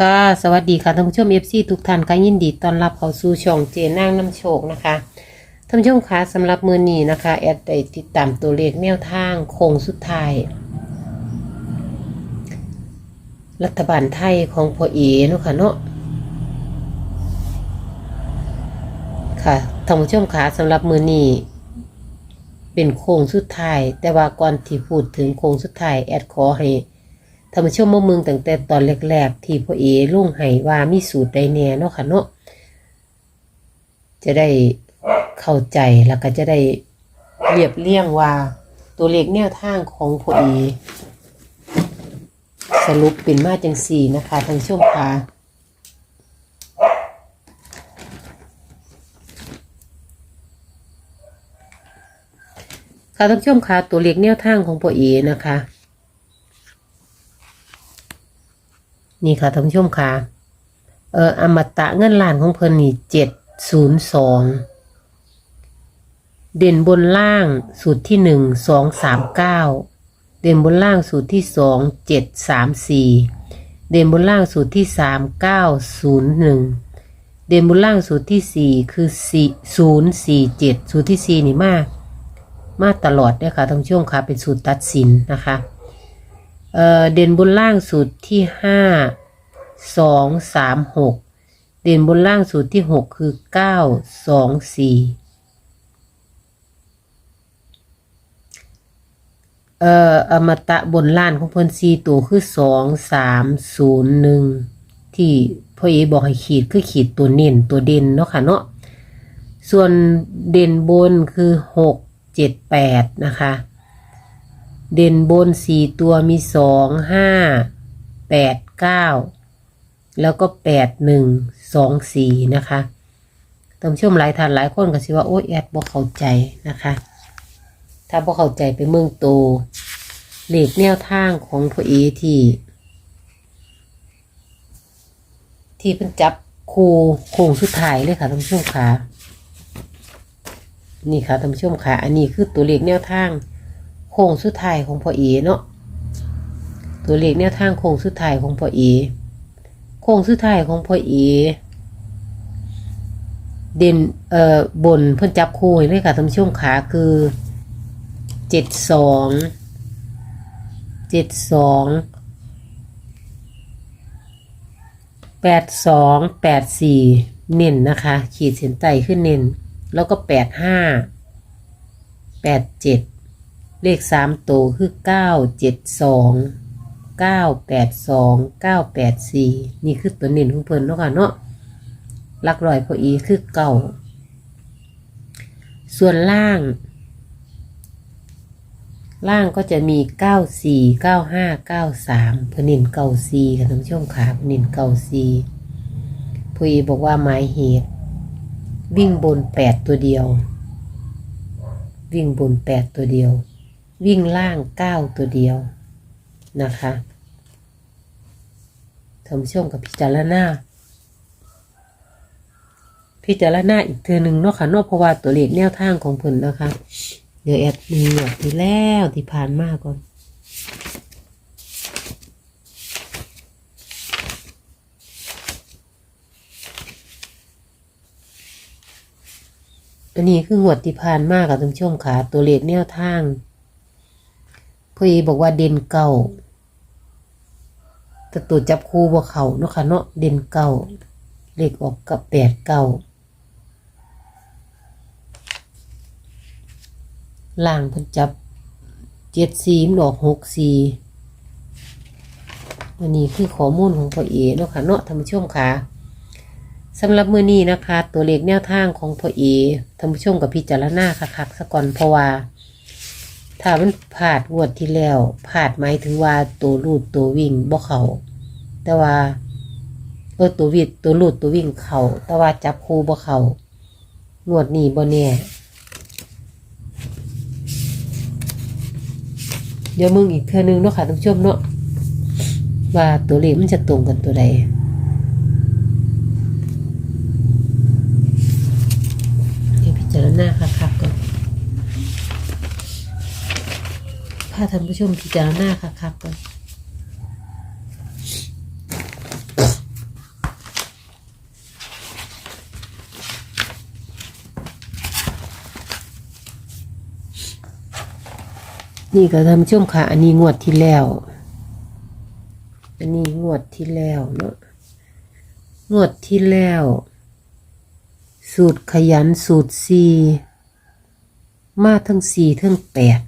ค่ะสวัสดีค่ะท่านผู้ชมเอฟซีทุกท่านค่ะยินดีต้อนรับเข้าสู่ช่องเจนางน้ำโชคนะคะท่านผู้ชมคะสำหรับมือนี้นะคะ แอดได้ติดตามตัวเลขแนวทางโค้งสุดท้าย รัฐบาลไทยของพ่อเอเนาะค่ะเนาะค่ะท่านผู้ชมคะสำหรับมือนี้เป็นโค้งสุดท้ายแต่ว่าก่อนที่พูดถึงโค้งสุดท้ายแอดขอให้ ท่านผู้ชมมาเมืองตั้งแต่ตอนแรกๆที่พ่อเอลุงให้ว่ามีสูตรใดแน่เนาะค่ะเนาะจะได้เข้าใจแล้วก็จะได้เรียบเรียงว่าตัวเลขแนวทางของพ่อเอสรุปเป็นมาจังสี่นะคะทานผู้ชมค่ะค่ะท่านผู้ชมคะตัวเลขแนวทางของพ่อเอนะคะ นี่ค่ะท่านผู้ชมค่ะ เอ่ออมตะเงินล้านของเพิ่นนี่เจ็ดศูนย์สองเด่นบนล่างสูตรที่หนึ่งสองสามเก้าเด่นบนล่างสูตรที่สองเจ็ดสามสี่เด่นบนล่างสูตรที่สามเก้าศูนย์หนึ่งเด่นบนล่างสูตรที่สี่คือสี่ศูนย์สี่เจ็ดสูตรที่สี่นี่มาก มากตลอดเนี่ยค่ะท่านผู้ชมค่ะเป็นสูตรตัดสินนะคะ เเด่นบนล่างสูตรที่ห้าสองสามหกเด่นบนล่างสูตรที่หกคือเก้าสองสี่เอ่ออมตะบนล่านของเพิ่นสี่ตัวคือสองสามศูนย์หนึ่งที่พ่อเอบอกให้ขีดคือขีดตัวเน้นตัวเด่นเนาะค่ะเนาะส่วนเด่นบนคือหกเจ็ดแปดนะคะ เด่นบนสี่ตัวมีสองห้าแปดเก้าแล้วก็แปดหนึ่งสองสี่นะคะท่านผู้ชมหลายท่านหลายคนก็สิว่าโอ้ยแอดบ่เข้าใจนะคะ ถ้าบ่เข้าใจไปเมืองโตเลขแนวทางของพ่อเอที่ ที่เพิ่นจับคูโค้งสุดท้ายเลยค่ะท่านผู้ชมค่ะนี่ค่ะท่านผู้ชมค่ะ อันนี้คือตัวเลขแนวทาง โค้งสุดท้ายของพ่อเอเนาะตัวเลขแนวทางโค้งสุดท้ายของพ่อเอโค้งสุดท้ายของพ่อเอเด่นเอ่อบนเพิ่นจับคู่ให้เลยค่ะท่านผู้ชมค่ะคือเจ็ดสองเจ็ดสองแปดสองแปดสี่เน้นนะคะ ขีดเส้นใต้ขึ้นเน้น แล้วก็แปดห้าแปดเจ็ด เลขสามตัวคือเก้าเจ็ดสองเก้าแปดสองเก้าแปดสี่นี่คือตัวเน้นของเพิ่นเนาะค่ะเนาะหลักรอยพออีคือเก้าส่วนล่าง ล่างก็จะมีเก้าสี่เก้าห้าเก้าสามพนเน้นเก้าสี่ค่ะท่านผู้ชมค่ะพนเน้นเก้าสี่พออีบอกว่าหมายเหตุวิ่งบนแปดตัวเดียว วิ่งบนแปดตัวเดียว วิ่งล่างเก้าตัวเดียวนะคะท่านผู้ชมกับพิจารณาพิจารณาอีกเทือหนึ่งเนาะค่ะนอกเพราะว่าตัวเลขแนวทางของเพิ่นนะคะ เดี๋ยวแอดมีหยดที่แล้วที่ผ่านมาก่อนอันนี้คืองวดที่ผ่านมากับท่านผู้ชมค่ะตัวเลขแนวทาง พ่อเอบอกว่าเด่นเก่าต่ตัวจับคู่บ่เขาเนาะค่ะเนาะเด่นเก่าเลขออกกับแปดเก่าล่างเพิ่นจับเจ็ดสีมันอกหกสีอันนี้คือข้อมูลของพ่อเอเนาะค่ะเนาะท่านผู้ชมค่ะสำหรับมือนี้นะคะ ตัวเลขแนวทางของพ่อเอท่านผู้ชมกับพิจารณาคักๆซะก่อนเพราะว่า ถ้ามันผาดงวดที่แล้วผาดหมายถึงว่าตัวรูดตัววิ่งบ่เขาแต่ว่าเออตัววิดตัวรูดตัววิ่งเขาแต่ว่าจับคู่บ่เขางวดนี้บ่แน่เดี๋ยวมึงอีกเทื่อนึงเนาะค่ะท่านผู้ชมเนาะว่าตัวเลขมันจะตรงกันตัวใด พาท่านผู้ชมพิจารณาค่ะคักก่อนนี่ก็ท่าำช่วงค่ะ อันนี้งวดที่แล้ว อันนี้งวดที่แล้วเนาะ งวดที่แล้ว สูตรขยันสูตรสี่มาทั้งสี่ทั้งแปด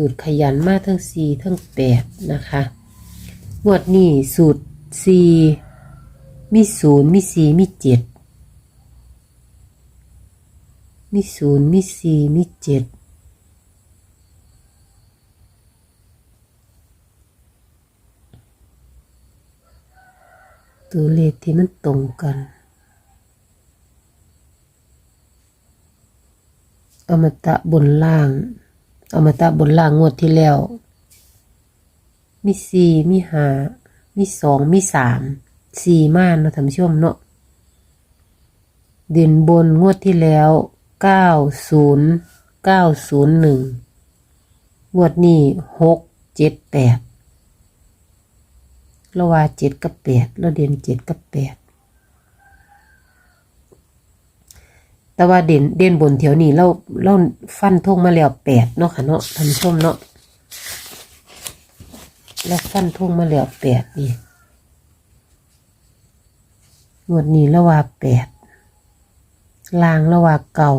สูตรขยันมากทั้งสี่ทั้งแปดนะคะงวดนี้สูตรสี่มีศูนย์มีสี่มีเจ็ดมีศูนย์มีสี่มีเจ็ดตัวเลขที่มันตรงกัน อมตะบนล่าง อมตะบนล่างงวดที่แล้ว มีสี่มีห้ามีสองมีสามสี่ม่านเนาะท่านผู้ชมเนาะเด่นบนงวดที่แล้วเก้าศูนย์เก้าศูนย์หนึ่งงวดนี้หกเจ็ดแปดเราว่าเจ็ดกับแปดเราเด่นเจ็ดกับแปด แต่ว่าเด่นเด่นบนแถวนี้เราเราฟันทงมาแล้วแปดเนาะค่ะเนาะท่านชมเนาะเราฟันทงมาแล้วแปดนี่งวดนี้เราว่าแปดลางระหว่าเก่า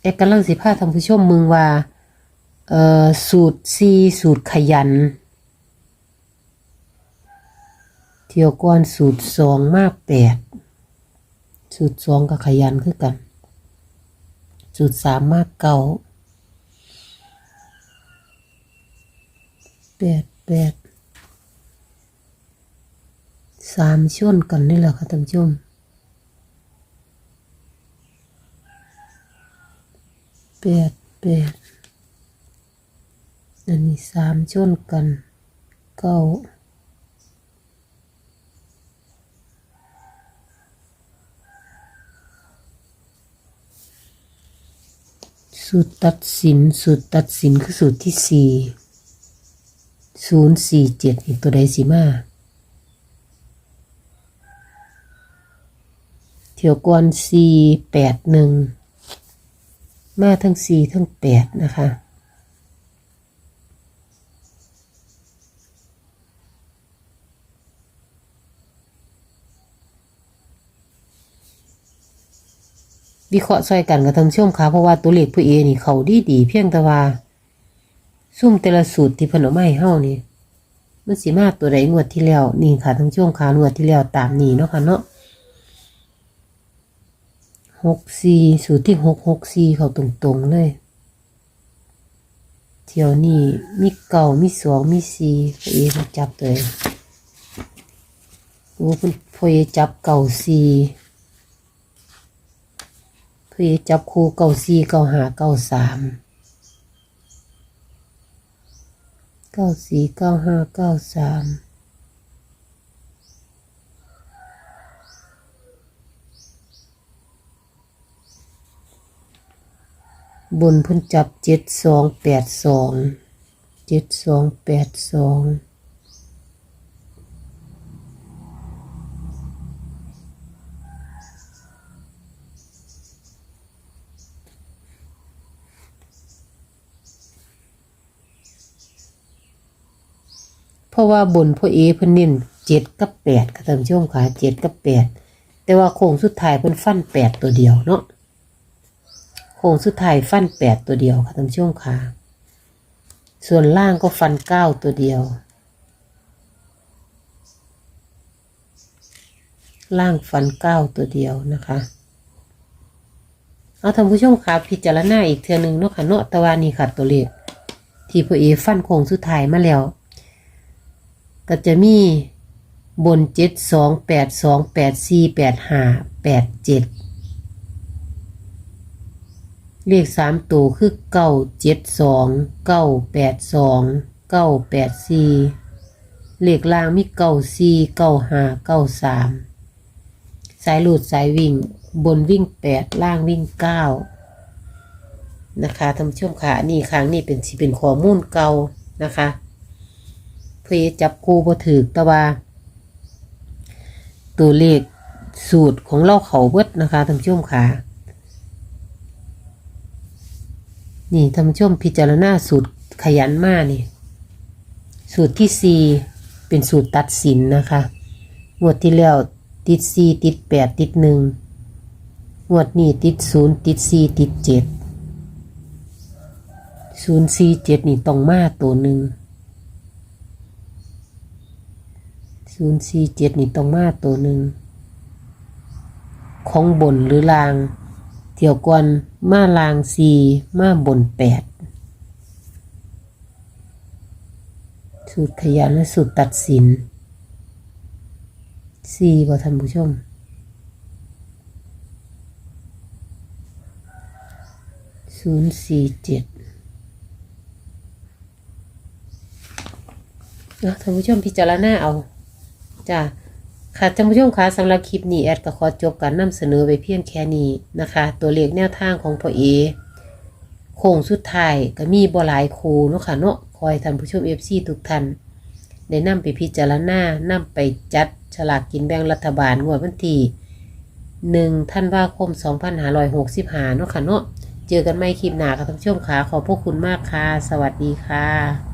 เอกกำลังสิพาท่านผู้ชมมึงว่า เอ่อ สูตรซีสูตรขยัน เที่ยวก่อนสูตรสองมาแปดสูตรสองกับขยันคือกัน สูตรสามมาเก่าแปดแปดสามชนกันนี่แหละค่ะท่านผู้ชมแปดแปดอันนี้สามชนกันเก้า สูตรตัดสิน สูตรตัดสินคือสูตรที่สี่ศูนย์สี่เจ็ดอีกตัวใดสิมาเที่ยวก่อนสี่แปดหนึ่งมาทั้งสี่ทั้งแปดนะคะ วิเคราะห์ซอยกันกับทางช่วงค่ะเพราะว่าตัวเลขผู้เอนี่เขาดีดีเพียงแต่ว่าซุ่มแต่ละสูตรที่พนเอามาให้เฮานี่มันสิมาตัวใดงวดที่แล้วนี่ค่ะทั้งช่วงขางวดที่แล้วตามนี้เนาะค่ะเนาะหกสี่สูตรที่หกหกสี่เขาตรงๆเลยเที่ยวนี้มีเก่ามีสองมีสี่พ่อเอมาจับเลยโอ้เพิ่นพ่อเอจับเก่าสี่ พ่อจับคู่เก่าสี่เก่าหาเก่าสามเก้าสี่เก้าห้าเก้าสามบนพิ่นจับเจ็ดสองแปดสองเจ็ดสองแปดสอง เพราะว่าบนพ่อเอเพิ่นเน้นเจ็ดกับแปดค่ะท่านผู้ชมค่ะเจ็ดกับแปดแต่ว่าโค้งสุดท้ายเพิ่นฟันแปดตัวเดียวเนาะโค้งสุดท้ายฟันแปดตัวเดียวค่ะท่านผู้ชมค่ะส่วนล่างก็ฟันเก้าตัวเดียว ล่างฟันเก้าตัวเดียวนะคะเอาท่านผู้ชมค่ะพิจารณาอีกเทือนึงเนาะค่ะเนาะตะวันนี้ค่ะตัวเลขที่พ่อเอฟันโค้งสุดท้ายมาแล้ว ก็จะมีบนเจ็ดสองแปดสองแปดสี่แปดห้าแปดเจ็ดเลขสามตัวคือเก้าเจ็ดสองเก้าแปดสองเก้าแปดสี่เลขล่างมีเก้าสี่เก้าห้าเก้าสามสายหลุดสายวิ่ง บนวิ่งแปดล่างวิ่งเก้านะคะท่านผู้ชมค่ะนี่ครั้งนี้เป็นสิเป็นข้อมูลเก่านะคะ เพื่อจับคู่บ่ถือแต่ว่า ตัวเลขสูตรของเราเขาเบิดนะคะท่านผู้ชมค่ะนี่ท่านผู้ชมพิจารณาสูตรขยันมากนี่ สูตรที่สี่เป็นสูตรตัดสินนะคะงวดที่แล้วติดสี่ติดแปดติดหนึ่งงวดนี้ติดศูนย์ติดสี่ติดเจ็ดศูนย์สี่เจ็ดนี่ต้องมาตัวหนึ่ง ศูนย์สี่เจ็ดนี่ต้องมาตัวหนึ่ง ของบนหรือลาง เที่ยวก่อนมาลางสี่มาบนแปดสูตรขยันและสูตรตัดสินสี่บ่ท่านผู้ชมศูนย์สี่เจ็ดนะท่านผู้ชมพิจารณาเอา จ้าค่ะท่านผู้ชมคะสำหรับคลิปนี้แอดก็ขอจบการนำเสนอไปเพียงแค่นี้นะคะ ตัวเลขแนวทางของพ่อเอโค้งสุดท้ายก็มีบ่หลายคูเนาะค่ะเนาะคอยท่านผู้ชม FC ทุกท่านได้นำไปพิจารณานำไปจัดฉลากกินแบ่งรัฐบาลงวดวันที่หนึ่งธันว่าคม2565เนาะค่ะเนาะเจอกันใหม่คลิปหนาค่ะท่านผู้ชมค่ะขอบพระคุณมากค่ะ สวัสดีค่ะ